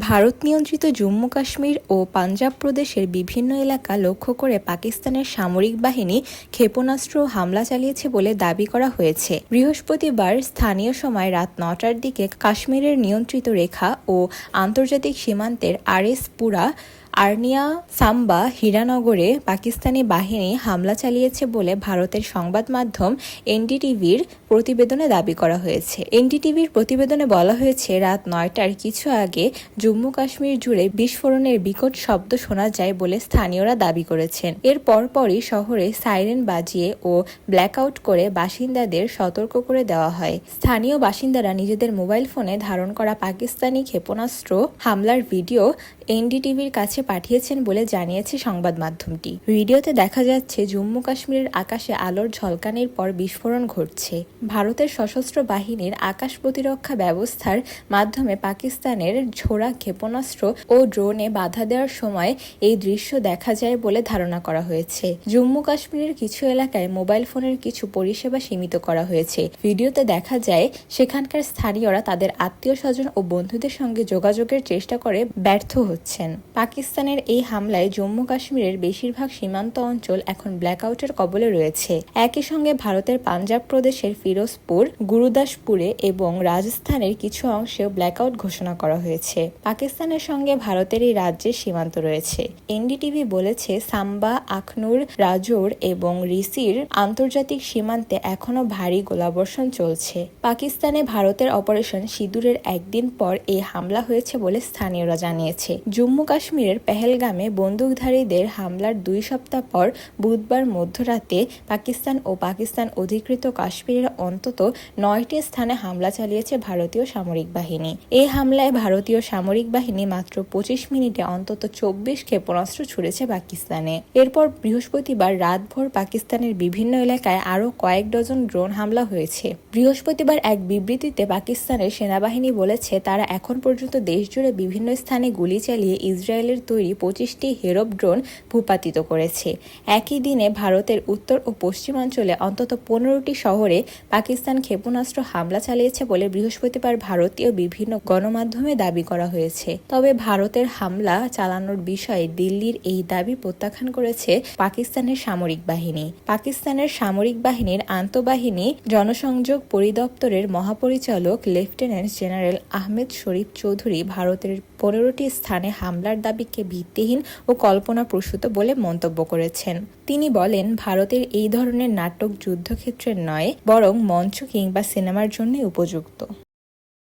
ভারত নিয়ন্ত্রিত জম্মু কাশ্মীর ও পাঞ্জাব প্রদেশের বিভিন্ন এলাকা লক্ষ্য করে পাকিস্তানের সামরিক বাহিনী ক্ষেপণাস্ত্র হামলা চালিয়েছে বলে দাবি করা হয়েছে। বৃহস্পতিবার স্থানীয় সময় রাত নটার দিকে কাশ্মীরের নিয়ন্ত্রিত রেখা ও আন্তর্জাতিক সীমান্তের আরএস পুরা আর্নিয়া, সাম্বা, হীরানগরে পাকিস্তানি বাহিনী হামলা চালিয়েছে বলে ভারতের সংবাদ মাধ্যম এনডিটিভির প্রতিবেদনে দাবি করা হয়েছে। এনডিটিভির প্রতিবেদনে বলা হয়েছে, রাত নয়টার কিছু আগে জম্মু কাশ্মীর জুড়ে বিস্ফোরণের বিকট শব্দ শোনা যায় বলে স্থানীয়রা দাবি করেছেন। এর পরপরই শহরে সাইরেন বাজিয়ে ও ব্ল্যাকআউট করে বাসিন্দাদের সতর্ক করে দেওয়া হয়। স্থানীয় বাসিন্দারা নিজেদের মোবাইল ফোনে ধারণ করা পাকিস্তানি ক্ষেপণাস্ত্র হামলার ভিডিও এনডিটিভির কাছে পাঠিয়েছেন বলে জানিয়েছে সংবাদ মাধ্যমটি। ভিডিওতে দেখা যাচ্ছে, জম্মু কাশ্মীরের আকাশে আলোর ঝলকানির পর বিস্ফোরণ ঘটছে। ভারতের সশস্ত্র বাহিনীর আকাশ প্রতিরক্ষা ব্যবস্থার মাধ্যমে পাকিস্তানের ছোড়া ক্ষেপণাস্ত্র ও ড্রোনে বাধা দেওয়ার সময় এই দৃশ্য দেখা যায় বলে ধারণা করা হয়েছে। জম্মু কাশ্মীরের কিছু এলাকায় মোবাইল ফোনের কিছু পরিষেবা সীমিত করা হয়েছে। ভিডিওতে দেখা যায়, সেখানকার স্থানীয়রা তাদের আত্মীয় স্বজন ও বন্ধুদের সঙ্গে যোগাযোগের চেষ্টা করে ব্যর্থ হচ্ছেন পাকিস্তানের এই হামলায় জম্মু কাশ্মীরের বেশিরভাগ সীমান্ত অঞ্চল এখন ব্ল্যাকআউটের কবলে রয়েছে। একই সঙ্গে ভারতের পাঞ্জাব প্রদেশের ফিরোজপুর, গুরুদাসপুরে এবং রাজস্থানের কিছু অংশেও ব্ল্যাকআউট ঘোষণা করা হয়েছে। পাকিস্তানের সঙ্গে ভারতের এই রাজ্যের সীমান্ত রয়েছে। এনডিটিভি বলেছে, সাম্বা, আখনুর, রাজোর এবং রিসির আন্তর্জাতিক সীমান্তে এখনও ভারী গোলাবর্ষণ চলছে। পাকিস্তানে ভারতের অপারেশন সিঁদুরের একদিন পর এই হামলা হয়েছে বলে স্থানীয়রা জানিয়েছে। জম্মু কাশ্মীরের পেহেলগামে বন্দুকধারীদের হামলার দুই সপ্তাহ পর বুধবার মধ্যরাতে পাকিস্তান ও পাকিস্তান অধিকৃত কাশ্মীরের অন্তত নয়টি স্থানে হামলা চালিয়েছে ভারতীয় সামরিক বাহিনী। এই হামলায় ভারতীয় সামরিক বাহিনী মাত্র পঁচিশ মিনিটে অন্তত চব্বিশ ক্ষেপণাস্ত্র ছুড়েছে পাকিস্তানে। এরপর বৃহস্পতিবার রাতভর পাকিস্তানের বিভিন্ন এলাকায় আরও কয়েক ডজন ড্রোন হামলা হয়েছে। বৃহস্পতিবার এক বিবৃতিতে পাকিস্তানের সেনাবাহিনী বলেছে, তারা এখন পর্যন্ত দেশজুড়ে বিভিন্ন স্থানে গুলি চালিয়ে ইসরায়েলের তৈরি পঁচিশটি হেরব ড্রোন ভূপাতিত করেছে। একই দিনে ভারতের উত্তর ও পশ্চিমাঞ্চলে অন্তত পনেরোটি শহরে পাকিস্তান ক্ষেপণাস্ত্র হামলা চালিয়েছে বলে বৃহস্পতিবার ভারতীয় বিভিন্ন গণমাধ্যমে দাবি করা হয়েছে। তবে ভারতের হামলা চালানোর বিষয়ে দিল্লির এই দাবি প্রত্যাখ্যান করেছে পাকিস্তানের সামরিক বাহিনী। পাকিস্তানের সামরিক বাহিনীর আন্তঃবাহিনী জনসংযোগ পরিদপ্তরের মহাপরিচালক লেফটেন্যান্ট জেনারেল আহমেদ শরীফ চৌধুরী ভারতের পনেরোটি স্থানে হামলার দাবিকে ভিত্তিহীন ও কল্পনাপ্রসূত বলে মন্তব্য করেছেন। তিনি বলেন, ভারতের এই ধরনের নাটক যুদ্ধক্ষেত্রের নয়, বরং মঞ্চ কিংবা সিনেমার জন্য উপযুক্ত।